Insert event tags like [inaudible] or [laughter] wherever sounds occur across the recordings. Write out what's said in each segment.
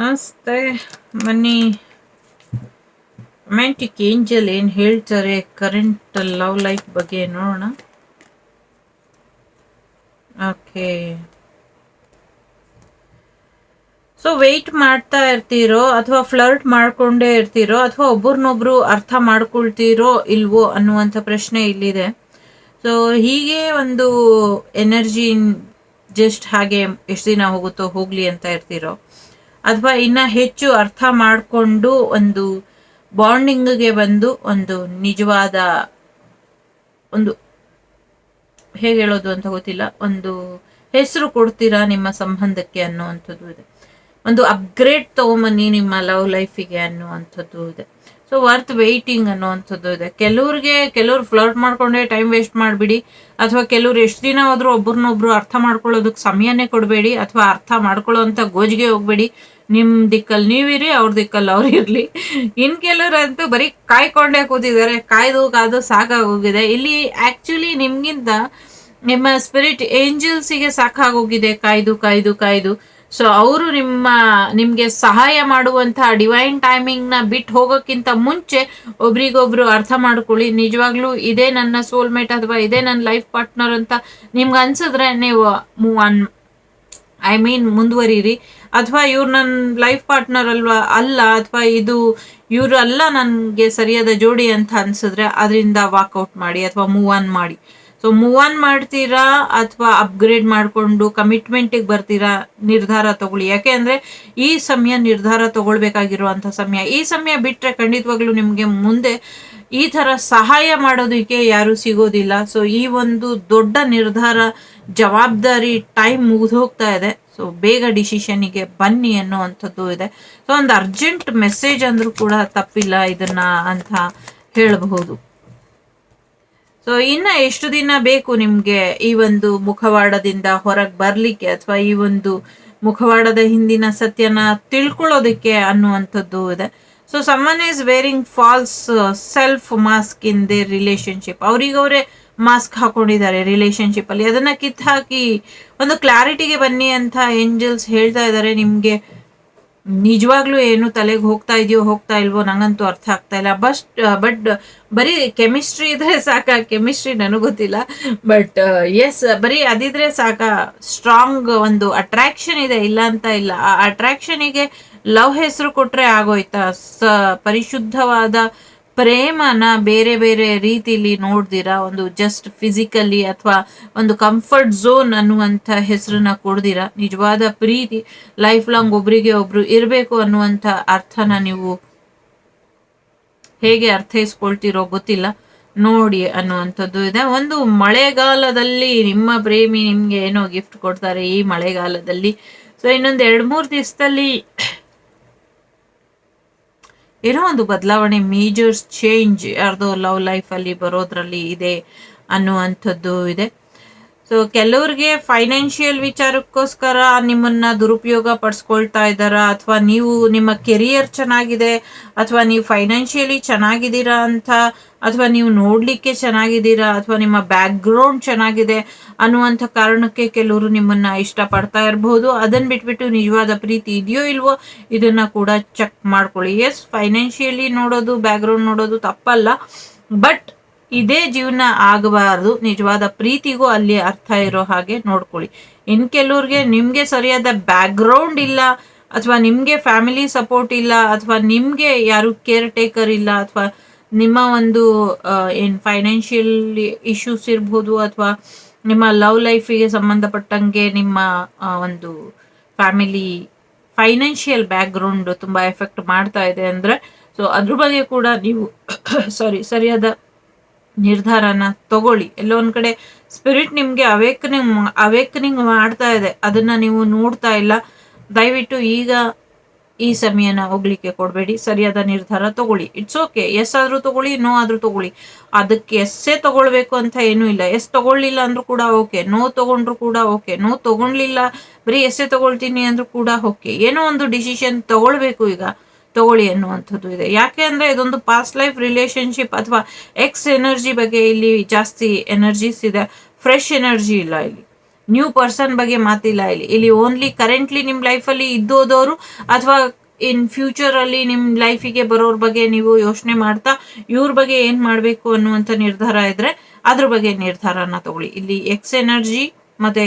ನಮಸ್ತೆ. ಮನಿ romantic angel ಏನು ಹೇಳ್ತಾರೆ? ಕರೆಂಟ್ ಲವ್ ಲೈಫ್ ಬಗ್ಗೆ ನೋಡೋಣ. ಓಕೆ ಸೊ ವೆಯ್ಟ್ ಮಾಡ್ತಾ ಇರ್ತೀರೋ ಅಥವಾ ಫ್ಲರ್ಟ್ ಮಾಡ್ಕೊಂಡೇ ಇರ್ತೀರೋ ಅಥವಾ ಒಬ್ರನ್ನೊಬ್ರು ಅರ್ಥ ಮಾಡ್ಕೊಳ್ತೀರೋ ಇಲ್ವೋ ಅನ್ನುವಂಥ ಪ್ರಶ್ನೆ ಇಲ್ಲಿದೆ. ಸೊ ಹೀಗೆ ಒಂದು ಎನರ್ಜಿ ಜಸ್ಟ್ ಹಾಗೆ ಎಷ್ಟು ದಿನ ಹೋಗುತ್ತೋ ಹೋಗ್ಲಿ ಅಂತ ಇರ್ತೀರೋ. ಅಥವಾ ಇನ್ನ ಹೆಚ್ಚು ಅರ್ಥ ಮಾಡಿಕೊಂಡು ಒಂದು ಬಾಂಡಿಂಗ್ಗೆ ಬಂದು ಒಂದು ನಿಜವಾದ ಒಂದು ಹೇಗೆ ಹೇಳೋದು ಅಂತ ಗೊತ್ತಿಲ್ಲ, ಒಂದು ಹೆಸರು ಕೊಡ್ತೀರಾ ನಿಮ್ಮ ಸಂಬಂಧಕ್ಕೆ ಅನ್ನುವಂಥದ್ದು ಇದೆ. ಒಂದು ಅಪ್ಗ್ರೇಡ್ ತಗೊಂಬನ್ನಿ ನಿಮ್ಮ ಲವ್ ಲೈಫಿಗೆ ಅನ್ನುವಂಥದ್ದು ಇದೆ. ಸೊ ವರ್ತ್ ವೆಯ್ಟಿಂಗ್ ಅನ್ನುವಂಥದ್ದು ಇದೆ. ಕೆಲವ್ರಿಗೆ, ಕೆಲವ್ರು ಫ್ಲರ್ಟ್ ಮಾಡ್ಕೊಂಡೆ ಟೈಮ್ ವೇಸ್ಟ್ ಮಾಡಿಬಿಡಿ. ಅಥವಾ ಕೆಲವ್ರು ಎಷ್ಟು ದಿನ ಹೋದ್ರು ಒಬ್ರನ್ನೊಬ್ರು ಅರ್ಥ ಮಾಡ್ಕೊಳ್ಳೋದಕ್ಕೆ ಸಮಯನೇ ಕೊಡಬೇಡಿ ಅಥವಾ ಅರ್ಥ ಮಾಡ್ಕೊಳ್ಳೋ ಅಂತ ಗೋಜಿಗೆ ಹೋಗ್ಬೇಡಿ. ನಿಮ್ಮ ದಿಕ್ಕಲ್ಲಿ ನೀವಿರಿ, ಅವ್ರ ದಿಕ್ಕಲ್ಲಿ ಅವ್ರು ಇರಲಿ. ಇನ್ ಕೆಲವರಂತೂ ಬರೀ ಕಾಯ್ಕೊಂಡೇ ಕೂತಿದ್ದಾರೆ. ಕಾಯ್ದು ಕಾದು ಸಾಕಾಗೋಗಿದೆ. ಇಲ್ಲಿ ಆ್ಯಕ್ಚುಲಿ ನಿಮಗಿಂತ ನಿಮ್ಮ ಸ್ಪಿರಿಟ್ ಏಂಜಲ್ಸಿಗೆ ಸಾಕಾಗೋಗಿದೆ. ಕಾಯ್ದು ಕಾಯ್ದು ಕಾಯ್ದು. ಸೊ ಅವರು ನಿಮ್ಮ, ನಿಮಗೆ ಸಹಾಯ ಮಾಡುವಂತಹ ಡಿವೈನ್ ಟೈಮಿಂಗ್ನ ಬಿಟ್ಟು ಹೋಗೋಕ್ಕಿಂತ ಮುಂಚೆ ಒಬ್ರಿಗೊಬ್ರು ಅರ್ಥ ಮಾಡ್ಕೊಳ್ಳಿ. ನಿಜವಾಗ್ಲೂ ಇದೇ ನನ್ನ ಸೋಲ್ಮೇಟ್ ಅಥವಾ ಇದೇ ನನ್ನ ಲೈಫ್ ಪಾರ್ಟ್ನರ್ ಅಂತ ನಿಮ್ಗೆ ಅನ್ಸಿದ್ರೆ ನೀವು ಮೂವ್ ಆನ್ ಐ ಮೀನ್ ಮುಂದುವರಿರಿ. ಅಥವಾ ಇವ್ರು ನನ್ನ ಲೈಫ್ ಪಾರ್ಟ್ನರ್ ಅಲ್ವಾ, ಅಲ್ಲ, ಅಥವಾ ಇದು ಇವರು ಅಲ್ಲ ನನಗೆ ಸರಿಯಾದ ಜೋಡಿ ಅಂತ ಅನ್ಸಿದ್ರೆ, ಅದರಿಂದ ವಾಕ್ಔಟ್ ಮಾಡಿ ಅಥವಾ ಮೂವ್ ಆನ್ ಮಾಡಿ. ಸೊ ಮೂವ್ ಆನ್ ಮಾಡ್ತೀರಾ ಅಥವಾ ಅಪ್ಗ್ರೇಡ್ ಮಾಡಿಕೊಂಡು ಕಮಿಟ್ಮೆಂಟಿಗೆ ಬರ್ತೀರಾ? ನಿರ್ಧಾರ ತಗೊಳ್ಳಿ. ಯಾಕೆ ಅಂದರೆ ಈ ಸಮಯ ನಿರ್ಧಾರ ತಗೊಳ್ಬೇಕಾಗಿರುವಂಥ ಸಮಯ. ಈ ಸಮಯ ಬಿಟ್ಟರೆ ಖಂಡಿತವಾಗ್ಲೂ ನಿಮಗೆ ಮುಂದೆ ಈ ಥರ ಸಹಾಯ ಮಾಡೋದಕ್ಕೆ ಯಾರೂ ಸಿಗೋದಿಲ್ಲ. ಸೊ ಈ ಒಂದು ದೊಡ್ಡ ನಿರ್ಧಾರ ಜವಾಬ್ದಾರಿ ಟೈಮ್ ಮುಗಿದು ಹೋಗ್ತಾ ಇದೆ. ಸೊ ಬೇಗ ಡಿಸಿಷನಿಗೆ ಬನ್ನಿ ಅನ್ನುವಂಥದ್ದು ಇದೆ. ಸೊ ಒಂದು ಅರ್ಜೆಂಟ್ ಮೆಸೇಜ್ ಅಂದರೂ ಕೂಡ ತಪ್ಪಿಲ್ಲ ಇದನ್ನ ಅಂತ ಹೇಳಬಹುದು. ಸೊ ಇನ್ನ ಎಷ್ಟು ದಿನ ಬೇಕು ನಿಮ್ಗೆ ಈ ಒಂದು ಮುಖವಾಡದಿಂದ ಹೊರಗೆ ಬರ್ಲಿಕ್ಕೆ ಅಥವಾ ಈ ಒಂದು ಮುಖವಾಡದ ಹಿಂದಿನ ಸತ್ಯನ ತಿಳ್ಕೊಳ್ಳೋದಕ್ಕೆ ಅನ್ನುವಂಥದ್ದು ಇದೆ. So someone is wearing false self mask in their relationship ಅವರಿಗವರೇ mask ಹಾಕೊಂಡಿದ್ದಾರೆ ರಿಲೇಶನ್ಶಿಪ್ ಅಲ್ಲಿ. ಅದನ್ನ ಕಿತ್ ಹಾಕಿ ಒಂದು ಕ್ಲಾರಿಟಿಗೆ ಬನ್ನಿ ಅಂತ ಏಂಜಲ್ಸ್ ಹೇಳ್ತಾ ಇದ್ದಾರೆ. ನಿಮ್ಗೆ ನಿಜವಾಗ್ಲೂ ಏನು ತಲೆಗೆ ಹೋಗ್ತಾ ಇದೆಯೋ ಹೋಗ್ತಾ ಇಲ್ವೋ ನಂಗಂತೂ ಅರ್ಥ ಆಗ್ತಾ ಇಲ್ಲ. ಬಸ್ಟ್ ಬಟ್ ಬರೀ ಕೆಮಿಸ್ಟ್ರಿ ಇದ್ರೆ ಸಾಕ? ಕೆಮಿಸ್ಟ್ರಿ ನನಗೆ ಗೊತ್ತಿಲ್ಲ. ಬಟ್ ಎಸ್ ಬರೀ ಅದಿದ್ರೆ ಸಾಕ? ಸ್ಟ್ರಾಂಗ್ ಒಂದು ಅಟ್ರಾಕ್ಷನ್ ಇದೆ, ಇಲ್ಲ ಅಂತ ಇಲ್ಲ. ಆ ಅಟ್ರಾಕ್ಷನಿಗೆ ಲವ್ ಹೆಸರು ಕೊಟ್ರೆ ಆಗೋಯ್ತಾ? ಸ, ಪರಿಶುದ್ಧವಾದ ಪ್ರೇಮನ ಬೇರೆ ಬೇರೆ ರೀತಿಲಿ ನೋಡ್ದಿರಾ? ಒಂದು ಜಸ್ಟ್ ಫಿಸಿಕಲಿ ಅಥವಾ ಒಂದು ಕಂಫರ್ಟ್ ಝೋನ್ ಅನ್ನುವಂಥ ಹೆಸರನ್ನ ಕೊಡ್ದಿರಾ? ನಿಜವಾದ ಪ್ರೀತಿ ಲೈಫ್ ಲಾಂಗ್ ಒಬ್ರಿಗೆ ಒಬ್ರು ಇರಬೇಕು ಅನ್ನುವಂಥ ಅರ್ಥನ ನೀವು ಹೇಗೆ ಅರ್ಥೈಸ್ಕೊಳ್ತಿರೋ ಗೊತ್ತಿಲ್ಲ. ನೋಡಿ ಅನ್ನುವಂಥದ್ದು ಇದೆ. ಒಂದು ಮಳೆಗಾಲದಲ್ಲಿ ನಿಮ್ಮ ಪ್ರೇಮಿ ನಿಮ್ಗೆ ಏನೋ ಗಿಫ್ಟ್ ಕೊಡ್ತಾರೆ ಈ ಮಳೆಗಾಲದಲ್ಲಿ. ಸೊ ಇನ್ನೊಂದು ಎರಡು ಮೂರು ದಿವಸದಲ್ಲಿ ಏನೋ ಒಂದು ಬದಲಾವಣೆ ಮೇಜರ್ಸ್ ಚೇಂಜ್ ಯಾರ್ದೋ ಲವ್ ಲೈಫಲ್ಲಿ ಬರೋದ್ರಲ್ಲಿ ಇದೆ ಅನ್ನುವಂಥದ್ದು ಇದೆ. ಸೊ ಕೆಲವ್ರಿಗೆ ಫೈನಾನ್ಷಿಯಲ್ ವಿಚಾರಕ್ಕೋಸ್ಕರ ನಿಮ್ಮನ್ನ ದುರುಪಯೋಗ ಪಡಿಸ್ಕೊಳ್ತಾ ಇದ್ದಾರಾ? ಅಥವಾ ನೀವು ನಿಮ್ಮ ಕೆರಿಯರ್ ಚೆನ್ನಾಗಿದೆ? ಅಥವಾ ನೀವು ಫೈನಾನ್ಷಿಯಲಿ ಚೆನ್ನಾಗಿದ್ದೀರಾ ಅಂತ? ಅಥವಾ ನೀವು ನೋಡ್ಲಿಕ್ಕೆ ಚೆನ್ನಾಗಿದ್ದೀರಾ? ಅಥವಾ ನಿಮ್ಮ ಬ್ಯಾಕ್ ಗ್ರೌಂಡ್ ಚೆನ್ನಾಗಿದೆ ಅನ್ನುವಂಥ ಕಾರಣಕ್ಕೆ ಕೆಲವರು ನಿಮ್ಮನ್ನ ಇಷ್ಟಪಡ್ತಾ ಇರಬಹುದು ಅದನ್ನ ಬಿಟ್ಬಿಟ್ಟು ನಿಜವಾದ ಪ್ರೀತಿ ಇದೆಯೋ ಇಲ್ವೋ, ಇದನ್ನ ಕೂಡ ಚೆಕ್ ಮಾಡ್ಕೊಳ್ಳಿ. ಎಸ್ ಫೈನಾನ್ಷಿಯಲಿ ನೋಡೋದು ಬ್ಯಾಕ್ ಗ್ರೌಂಡ್ ನೋಡೋದು ತಪ್ಪಲ್ಲ. ಬಟ್ ಇದೇ ಜೀವನ ಆಗಬಾರ್ದು. ನಿಜವಾದ ಪ್ರೀತಿಗೂ ಅಲ್ಲಿ ಅರ್ಥ ಇರೋ ಹಾಗೆ ನೋಡ್ಕೊಳ್ಳಿ. ಇನ್ ಕೆಲವ್ರಿಗೆ ನಿಮಗೆ ಸರಿಯಾದ ಬ್ಯಾಕ್ ಗ್ರೌಂಡ್ ಇಲ್ಲ, ಅಥವಾ ನಿಮಗೆ ಫ್ಯಾಮಿಲಿ ಸಪೋರ್ಟ್ ಇಲ್ಲ, ಅಥವಾ ನಿಮಗೆ ಯಾರು ಕೇರ್ ಟೇಕರ್ ಇಲ್ಲ, ಅಥವಾ ನಿಮ್ಮ ಒಂದು ಏನು ಫೈನಾನ್ಷಿಯಲ್ ಇಶ್ಯೂಸ್ ಇರ್ಬೋದು, ಅಥವಾ ನಿಮ್ಮ ಲವ್ ಲೈಫಿಗೆ ಸಂಬಂಧಪಟ್ಟಂಗೆ ನಿಮ್ಮ ಒಂದು ಫ್ಯಾಮಿಲಿ ಫೈನಾನ್ಷಿಯಲ್ ಬ್ಯಾಕ್ ತುಂಬ ತುಂಬಾ ಎಫೆಕ್ಟ್ ಮಾಡ್ತಾ ಇದೆ ಅಂದ್ರೆ ಸೊ ಅದ್ರ ಬಗ್ಗೆ ಕೂಡ ನೀವು [coughs] ಸಾರಿ ಸರಿಯಾದ ನಿರ್ಧಾರನ ತಗೊಳ್ಳಿ. ಎಲ್ಲೋ ಒಂದ್ ಕಡೆ ಸ್ಪಿರಿಟ್ ನಿಮ್ಗೆ ಅವೇಕನಿಂಗ್ ಅವೇಕನಿಂಗ್ ಮಾಡ್ತಾ ಇದೆ. ಅದನ್ನ ನೀವು ನೋಡ್ತಾ ಇಲ್ಲ. ದಯವಿಟ್ಟು ಈಗ ಈ ಸಮಯನ ಹೋಗ್ಲಿಕ್ಕೆ ಕೊಡಬೇಡಿ. ಸರಿಯಾದ ನಿರ್ಧಾರ ತಗೊಳ್ಳಿ. ಇಟ್ಸ್ ಓಕೆ ಎಸ್ ಆದ್ರೂ ತಗೊಳ್ಳಿ ನೋ ಆದ್ರೂ ತಗೊಳ್ಳಿ. ಅದಕ್ಕೆ ಎಸ್ಸೇ ತಗೊಳ್ಬೇಕು ಅಂತ ಏನೂ ಇಲ್ಲ. ಎಸ್ ತಗೊಳ್ಳಿಲ್ಲ ಅಂದ್ರೂ ಕೂಡ ಓಕೆ ನೋ ತಗೊಂಡ್ರು ಕೂಡ ಓಕೆ ನೋ ತಗೊಂಡ್ಲಿಲ್ಲ, ಬರೀ ಎಸ್ಸೇ ತಗೊಳ್ತೀನಿ ಅಂದ್ರೂ ಕೂಡ ಓಕೆ ಏನೋ ಒಂದು ಡಿಸಿಷನ್ ತಗೊಳ್ಬೇಕು ಈಗ. ತಗೊಳ್ಳಿ ಅನ್ನುವಂಥದ್ದು ಇದೆ. ಯಾಕೆ ಅಂದರೆ ಇದೊಂದು ಪಾಸ್ಟ್ ಲೈಫ್ ರಿಲೇಶನ್ಶಿಪ್ ಅಥವಾ ಎಕ್ಸ್ ಎನರ್ಜಿ ಬಗ್ಗೆ ಇಲ್ಲಿ ಜಾಸ್ತಿ ಎನರ್ಜೀಸ್ ಇದೆ. ಫ್ರೆಶ್ ಎನರ್ಜಿ ಇಲ್ಲ ಇಲ್ಲಿ. ನ್ಯೂ ಪರ್ಸನ್ ಬಗ್ಗೆ ಮಾತಿಲ್ಲ ಇಲ್ಲಿ. ಇಲ್ಲಿ ಓನ್ಲಿ ಕರೆಂಟ್ಲಿ ನಿಮ್ಮ ಲೈಫಲ್ಲಿ ಇದ್ದೋದವರು ಅಥವಾ ಇನ್ ಫ್ಯೂಚರಲ್ಲಿ ನಿಮ್ಮ ಲೈಫಿಗೆ ಬರೋರ ಬಗ್ಗೆ ನೀವು ಯೋಚನೆ ಮಾಡ್ತಾ ಇವ್ರ ಬಗ್ಗೆ ಏನು ಮಾಡಬೇಕು ಅನ್ನುವಂಥ ನಿರ್ಧಾರ ಇದ್ರೆ ಅದ್ರ ಬಗ್ಗೆ ನಿರ್ಧಾರನ ತಗೊಳ್ಳಿ. ಇಲ್ಲಿ ಎಕ್ಸ್ ಎನರ್ಜಿ ಮತ್ತು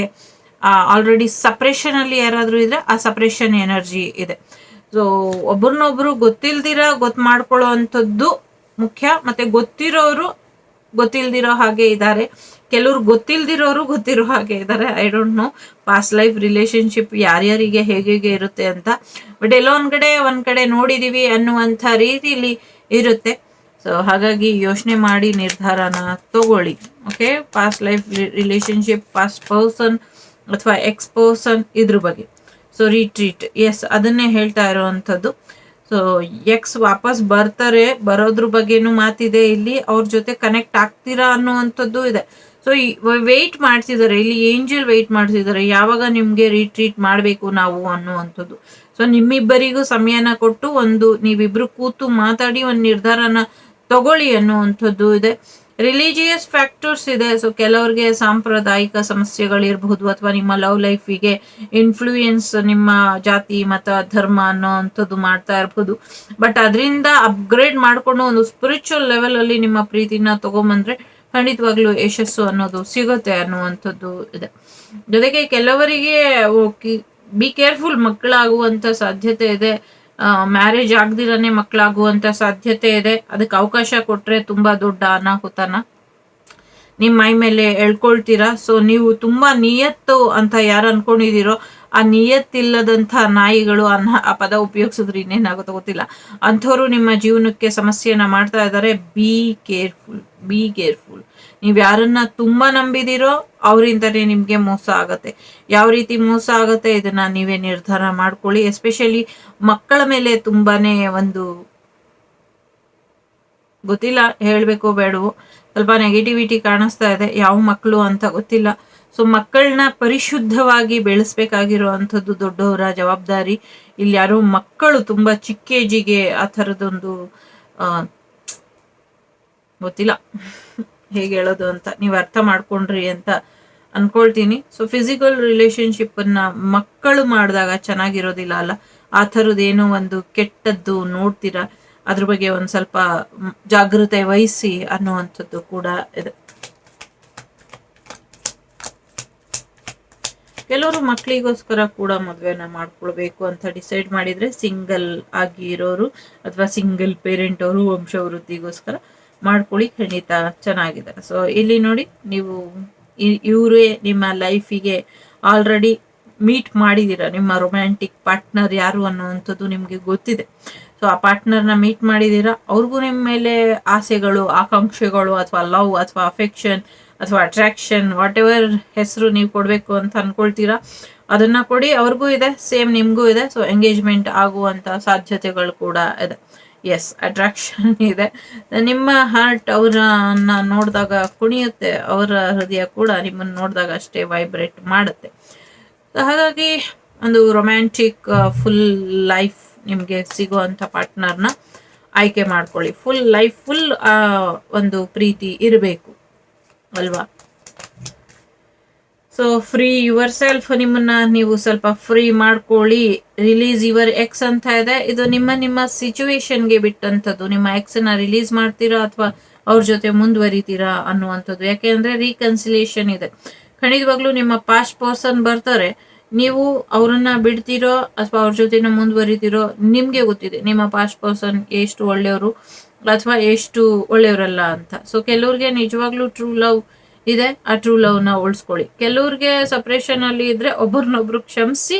ಆಲ್ರೆಡಿ ಸಪ್ರೇಷನಲ್ಲಿ ಯಾರಾದರೂ ಇದ್ದರೆ ಆ ಸಪ್ರೇಷನ್ ಎನರ್ಜಿ ಇದೆ. ಸೊ ಒಬ್ರನ್ನೊಬ್ರು ಗೊತ್ತಿಲ್ದಿರ ಗೊತ್ತು ಮಾಡ್ಕೊಳ್ಳೋ ಅಂಥದ್ದು ಮುಖ್ಯ. ಮತ್ತೆ ಗೊತ್ತಿರೋರು ಗೊತ್ತಿಲ್ದಿರೋ ಹಾಗೆ ಇದ್ದಾರೆ. ಕೆಲವ್ರು ಗೊತ್ತಿಲ್ದಿರೋರು ಗೊತ್ತಿರೋ ಹಾಗೆ ಇದ್ದಾರೆ. I don't know past life relationship ಯಾರ್ಯಾರಿಗೆ ಹೇಗೆ ಹೇಗೆ ಇರುತ್ತೆ ಅಂತ. ಬಟ್ ಎಲ್ಲೋ ಒಂದ್ ಕಡೆ ಒಂದ್ ಕಡೆ ನೋಡಿದೀವಿ ಅನ್ನುವಂಥ ರೀತಿಲಿ ಇರುತ್ತೆ. ಸೊ ಹಾಗಾಗಿ ಯೋಚನೆ ಮಾಡಿ ನಿರ್ಧಾರನ ತಗೊಳ್ಳಿ. Okay past life relationship past person ಅಥವಾ ಎಕ್ಸ್ ಪರ್ಸನ್ ಇದ್ರ ಬಗ್ಗೆ. ಸೊ ರಿಟ್ರೀಟ್ ಎಸ್ ಅದನ್ನೇ ಹೇಳ್ತಾ ಇರೋವಂಥದ್ದು. ಸೊ ಎಕ್ಸ್ ವಾಪಸ್ ಬರ್ತಾರೆ, ಬರೋದ್ರ ಬಗ್ಗೆನೂ ಮಾತಿದೆ ಇಲ್ಲಿ, ಅವ್ರ ಜೊತೆ ಕನೆಕ್ಟ್ ಆಗ್ತೀರಾ ಅನ್ನುವಂಥದ್ದು ಇದೆ. ಸೊ ವೆಯ್ಟ್ ಮಾಡ್ತಿದ್ದಾರೆ, ಇಲ್ಲಿ ಏಂಜಲ್ ವೆಯ್ಟ್ ಮಾಡ್ತಿದ್ದಾರೆ, ಯಾವಾಗ ನಿಮ್ಗೆ ರಿಟ್ರೀಟ್ ಮಾಡಬೇಕು ನಾವು ಅನ್ನುವಂಥದ್ದು. ಸೊ ನಿಮ್ಮಿಬ್ಬರಿಗೂ ಸಮಯನ ಕೊಟ್ಟು ಒಂದು ನೀವಿಬ್ರು ಕೂತು ಮಾತಾಡಿ, ಒಂದು ನಿರ್ಧಾರನ ತಗೊಳ್ಳಿ ಅನ್ನುವಂಥದ್ದು ಇದೆ. ರಿಲಿಜಿಯಸ್ ಫ್ಯಾಕ್ಟರ್ಸ್ ಇದೆ. ಸೊ ಕೆಲವರಿಗೆ ಸಾಂಪ್ರದಾಯಿಕ ಸಮಸ್ಯೆಗಳಿರಬಹುದು ಅಥವಾ ನಿಮ್ಮ ಲವ್ ಲೈಫಿಗೆ ಇನ್ಫ್ಲೂಯೆನ್ಸ್ ನಿಮ್ಮ ಜಾತಿ, ಮತ, ಧರ್ಮ ಅನ್ನೋ ಅಂಥದ್ದು ಮಾಡ್ತಾ ಇರಬಹುದು ಬಟ್ ಅದರಿಂದ ಅಪ್ಗ್ರೇಡ್ ಮಾಡಿಕೊಂಡು ಒಂದು ಸ್ಪಿರಿಚುವಲ್ ಲೆವೆಲ್ ಅಲ್ಲಿ ನಿಮ್ಮ ಪ್ರೀತಿನ ತಗೊಂಬಂದ್ರೆ ಖಂಡಿತವಾಗ್ಲೂ ಯಶಸ್ಸು ಅನ್ನೋದು ಸಿಗುತ್ತೆ ಅನ್ನುವಂಥದ್ದು ಇದೆ. ಜೊತೆಗೆ ಕೆಲವರಿಗೆ ಬಿ ಕೇರ್ಫುಲ್ ಮಕ್ಕಳಾಗುವಂತ ಸಾಧ್ಯತೆ ಇದೆ. ಮ್ಯಾರೇಜ್ ಆಗ್ದಿರನೆ ಮಕ್ಕಳಾಗುವಂತ ಸಾಧ್ಯತೆ ಇದೆ. ಅದಕ್ಕೆ ಅವಕಾಶ ಕೊಟ್ರೆ ತುಂಬಾ ದೊಡ್ಡ ಅನಾಹುತನ. ನಿಮ್ಮ ಮೈ ಮೇಲೆ ಎಳ್ಕೊಳ್ತೀರಾ? ಸೊ ನೀವು ತುಂಬಾ ನಿಯತ್ತು ಅಂತ ಯಾರು ಅನ್ಕೊಂಡಿದೀರೋ, ಆ ನಿಯತ್ತಿಲ್ಲದಂಥ ನಾಯಿಗಳು ಅನ್ನ, ಆ ಪದ ಉಪಯೋಗಿಸಿದ್ರೆ ಇನ್ನೇನಾಗುತ್ತೋ ಗೊತ್ತಿಲ್ಲ. ಅಂಥವ್ರು ನಿಮ್ಮ ಜೀವನಕ್ಕೆ ಸಮಸ್ಯೆಯನ್ನ ಮಾಡ್ತಾ ಇದ್ದಾರೆ. ಬಿ ಕೇರ್ಫುಲ್ ಬಿ ಕೇರ್ಫುಲ್ ನೀವು ಯಾರನ್ನ ತುಂಬಾ ನಂಬಿದಿರೋ ಅವರಿಂದನೇ ನಿಮ್ಗೆ ಮೋಸ ಆಗತ್ತೆ. ಯಾವ ರೀತಿ ಮೋಸ ಆಗತ್ತೆ ಇದನ್ನ ನೀವೇ ನಿರ್ಧಾರ ಮಾಡ್ಕೊಳ್ಳಿ. ಎಸ್ಪೆಷಲಿ ಮಕ್ಕಳ ಮೇಲೆ ತುಂಬಾನೇ ಒಂದು ಗೊತ್ತಿಲ್ಲ, ಹೇಳ್ಬೇಕು ಬೇಡವು, ಸ್ವಲ್ಪ ನೆಗೆಟಿವಿಟಿ ಕಾಣಿಸ್ತಾ ಇದೆ. ಯಾವ ಮಕ್ಕಳು ಅಂತ ಗೊತ್ತಿಲ್ಲ. ಸೊ ಮಕ್ಕಳನ್ನ ಪರಿಶುದ್ಧವಾಗಿ ಬೆಳೆಸ್ಬೇಕಾಗಿರುವಂಥದ್ದು ದೊಡ್ಡವರ ಜವಾಬ್ದಾರಿ. ಇಲ್ಲಿ ಯಾರೋ ಮಕ್ಕಳು ತುಂಬಾ ಚಿಕ್ಕೇಜಿಗೆ ಆ ಥರದೊಂದು ಗೊತ್ತಿಲ್ಲ. ಹೇಗೆ ಹೇಳೋದು ಅಂತ ನೀವು ಅರ್ಥ ಮಾಡ್ಕೊಂಡ್ರಿ ಅಂತ ಅನ್ಕೊಳ್ತೀನಿ. ಸೊ ಫಿಸಿಕಲ್ ರಿಲೇಶನ್ಶಿಪ್ ಅನ್ನ ಮಕ್ಕಳು ಮಾಡಿದಾಗ ಚೆನ್ನಾಗಿರೋದಿಲ್ಲ ಅಲ್ಲ? ಆ ಥರದ್ದೇನೋ ಒಂದು ಕೆಟ್ಟದ್ದು ನೋಡ್ತೀರಾ? ಅದ್ರ ಬಗ್ಗೆ ಒಂದು ಸ್ವಲ್ಪ ಜಾಗೃತೆ ವಹಿಸಿ ಅನ್ನುವಂಥದ್ದು ಕೂಡ ಇದೆ. ಕೆಲವರು ಮಕ್ಕಳಿಗೋಸ್ಕರ ಕೂಡ ಮದುವೆನ ಮಾಡ್ಕೊಳ್ಬೇಕು ಅಂತ ಡಿಸೈಡ್ ಮಾಡಿದ್ರೆ ಸಿಂಗಲ್ ಆಗಿ ಇರೋರು ಅಥವಾ ಸಿಂಗಲ್ ಪೇರೆಂಟ್ ಅವರು, ವಂಶವೃದ್ಧಿಗೋಸ್ಕರ. ಮಾಡ್ಕೊಳ್ಳಿ, ಖಂಡಿತ ಚೆನ್ನಾಗಿದೆ. ಸೊ ಇಲ್ಲಿ ನೋಡಿ ನೀವು ಇವರೇ ನಿಮ್ಮ ಲೈಫಿಗೆ ಆಲ್ರೆಡಿ ಮೀಟ್ ಮಾಡಿದ್ದೀರಾ? ನಿಮ್ಮ ರೊಮ್ಯಾಂಟಿಕ್ ಪಾರ್ಟ್ನರ್ ಯಾರು ಅನ್ನುವಂಥದ್ದು ನಿಮಗೆ ಗೊತ್ತಿದೆ. ಸೊ ಆ ಪಾರ್ಟ್ನರ್ನ ಮೀಟ್ ಮಾಡಿದ್ದೀರಾ? ಅವ್ರಿಗೂ ನಿಮ್ಮ ಮೇಲೆ ಆಸೆಗಳು, ಆಕಾಂಕ್ಷೆಗಳು, ಅಥವಾ ಲವ್ ಅಥವಾ ಅಫೆಕ್ಷನ್ ಅಥವಾ ಅಟ್ರಾಕ್ಷನ್ ವಾಟ್ ಎವರ್ ಹೆಸರು ನೀವು ಕೊಡಬೇಕು ಅಂತ ಅಂದ್ಕೊಳ್ತೀರಾ ಅದನ್ನ ಕೊಡಿ, ಅವ್ರಿಗೂ ಇದೆ ಸೇಮ್ ನಿಮಗೂ ಇದೆ. ಸೊ ಎಂಗೇಜ್ಮೆಂಟ್ ಆಗುವಂಥ ಸಾಧ್ಯತೆಗಳು ಕೂಡ ಇದೆ. ಎಸ್ ಅಟ್ರಾಕ್ಷನ್ [laughs] ಇದೆ. ನಿಮ್ಮ ಹಾರ್ಟ್ ಅವರನ್ನ ನೋಡಿದಾಗ ಕುಣಿಯುತ್ತೆ, ಅವರ ಹೃದಯ ಕೂಡ ನಿಮ್ಮನ್ನು ನೋಡಿದಾಗ ಅಷ್ಟೇ ವೈಬ್ರೇಟ್ ಮಾಡುತ್ತೆ. ಹಾಗಾಗಿ ಒಂದು ರೊಮ್ಯಾಂಟಿಕ್ ಫುಲ್ ಲೈಫ್ ನಿಮಗೆ ಸಿಗುವಂಥ ಪಾರ್ಟ್ನರ್ನ ಆಯ್ಕೆ ಮಾಡ್ಕೊಳ್ಳಿ. ಫುಲ್ ಲೈಫ್ ಫುಲ್ ಒಂದು ಪ್ರೀತಿ ಇರಬೇಕು. ಅಲ್ವಾ? ಸೊ ಫ್ರೀ ಯುವರ್ ಸೆಲ್ಫ್ ನಿಮ್ಮನ್ನ ನೀವು ಸ್ವಲ್ಪ ಫ್ರೀ ಮಾಡ್ಕೊಳ್ಳಿ. ರಿಲೀಸ್ ಯುವರ್ ಎಕ್ಸ್ ಅಂತ ಇದೆ. ಇದು ನಿಮ್ಮ ನಿಮ್ಮ ಸಿಚುವೇಶನ್ಗೆ ಬಿಟ್ಟಂಥದ್ದು. ನಿಮ್ಮ ಎಕ್ಸ್ನ ರಿಲೀಸ್ ಮಾಡ್ತೀರಾ ಅಥವಾ ಅವ್ರ ಜೊತೆ ಮುಂದುವರಿತೀರಾ ಅನ್ನುವಂಥದ್ದು. ಯಾಕೆ ಅಂದ್ರೆ ರೀಕನ್ಸಿಲೇಷನ್ ಇದೆ. ಖಂಡಿತವಾಗ್ಲೂ ನಿಮ್ಮ ಪಾಸ್ಟ್ ಪರ್ಸನ್ ಬರ್ತಾರೆ. ನೀವು ಅವರನ್ನ ಬಿಡ್ತೀರೋ ಅಥವಾ ಅವ್ರ ಜೊತೆನ ಮುಂದುವರಿತೀರೋ ನಿಮ್ಗೆ ಗೊತ್ತಿದೆ. ನಿಮ್ಮ ಪಾಸ್ಟ್ ಪರ್ಸನ್ ಎಷ್ಟು ಒಳ್ಳೆಯವರು ಅಥವಾ ಎಷ್ಟು ಒಳ್ಳೆಯವರಲ್ಲ ಅಂತ. ಸೊ ಕೆಲವ್ರಿಗೆ ನಿಜವಾಗ್ಲೂ ಟ್ರೂ ಲವ್ ಇದೆ, ಆ ಟ್ರೂ ಲವ್ನ ಉಳಿಸ್ಕೊಳ್ಳಿ. ಕೆಲವ್ರಿಗೆ ಸಪ್ರೇಷನ್ ಅಲ್ಲಿ ಇದ್ರೆ ಒಬ್ಬರನ್ನೊಬ್ರು ಕ್ಷಮಿಸಿ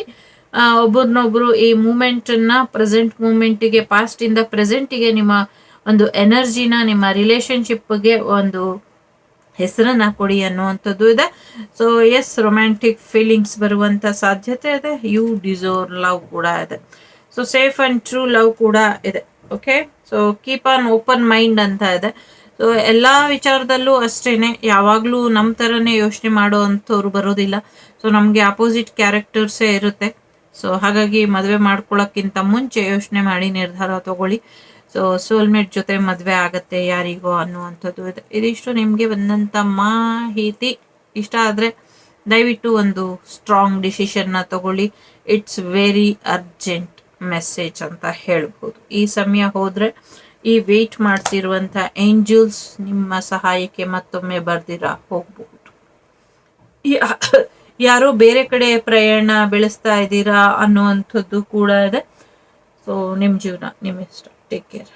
ಒಬ್ಬರನ್ನೊಬ್ರು ಈ ಮೂಮೆಂಟ್ನ ಪ್ರೆಸೆಂಟ್ ಮೂಮೆಂಟಿಗೆ ಪಾಸ್ಟ್ ಇಂದ ಪ್ರೆಸೆಂಟ್ಗೆ ನಿಮ್ಮ ಒಂದು ಎನರ್ಜಿನ ನಿಮ್ಮ ರಿಲೇಶನ್ಶಿಪ್ಗೆ ಒಂದು ಹೆಸರನ್ನ ಕೊಡಿ ಅನ್ನುವಂಥದ್ದು ಇದೆ. ಸೊ ಎಸ್ ರೊಮ್ಯಾಂಟಿಕ್ ಫೀಲಿಂಗ್ಸ್ ಬರುವಂತ ಸಾಧ್ಯತೆ ಇದೆ. ಯು ಡಿಸೋರ್ ಲವ್ ಕೂಡ ಇದೆ. So safe and true love ಕೂಡ ಇದೆ. Okay so keep on open mind ಅಂತ ಇದೆ. ಸೊ ಎಲ್ಲ ವಿಚಾರದಲ್ಲೂ ಅಷ್ಟೇ ಯಾವಾಗಲೂ ನಮ್ಮ ಥರನೇ ಯೋಚನೆ ಮಾಡೋ ಅಂಥವ್ರು ಬರೋದಿಲ್ಲ. ಸೊ ನಮಗೆ ಅಪೋಸಿಟ್ ಕ್ಯಾರೆಕ್ಟರ್ಸೇ ಇರುತ್ತೆ. ಸೊ ಹಾಗಾಗಿ ಮದುವೆ ಮಾಡ್ಕೊಳ್ಳೋಕ್ಕಿಂತ ಮುಂಚೆ ಯೋಚನೆ ಮಾಡಿ ನಿರ್ಧಾರ ತಗೊಳ್ಳಿ. ಸೊ ಸೋಲ್ಮೇಟ್ ಜೊತೆ ಮದುವೆ ಆಗುತ್ತೆ ಯಾರಿಗೋ ಅನ್ನುವಂಥದ್ದು ಇದೆ. ಇದಿಷ್ಟು ನಿಮಗೆ ಬಂದಂಥ ಮಾಹಿತಿ. ಇಷ್ಟ ಆದರೆ ದಯವಿಟ್ಟು ಒಂದು ಸ್ಟ್ರಾಂಗ್ ಡಿಸಿಷನ್ನ ತಗೊಳ್ಳಿ. ಇಟ್ಸ್ ವೆರಿ ಅರ್ಜೆಂಟ್ ಮೆಸೇಜ್ ಅಂತ ಹೇಳ್ಬೋದು. ಈ ಸಮಯ ಹೋದ್ರೆ ಈ ವೇಟ್ ಮಾಡ್ತಿರುವಂತ ಏಂಜಲ್ಸ್ ನಿಮ್ಮ ಸಹಾಯಕ್ಕೆ ಮತ್ತೊಮ್ಮೆ ಬರ್ದಿರ ಹೋಗಬಹುದು. ಯಾರೋ ಬೇರೆ ಕಡೆ ಪ್ರಯಾಣ ಬೆಳೆಸ್ತಾ ಇದ್ದೀರಾ ಅನ್ನುವಂಥದ್ದು ಕೂಡ ಇದೆ. ಸೊ ನಿಮ್ಮ ಜೀವನ ನಿಮ್ಮ ಇಷ್ಟ. Take care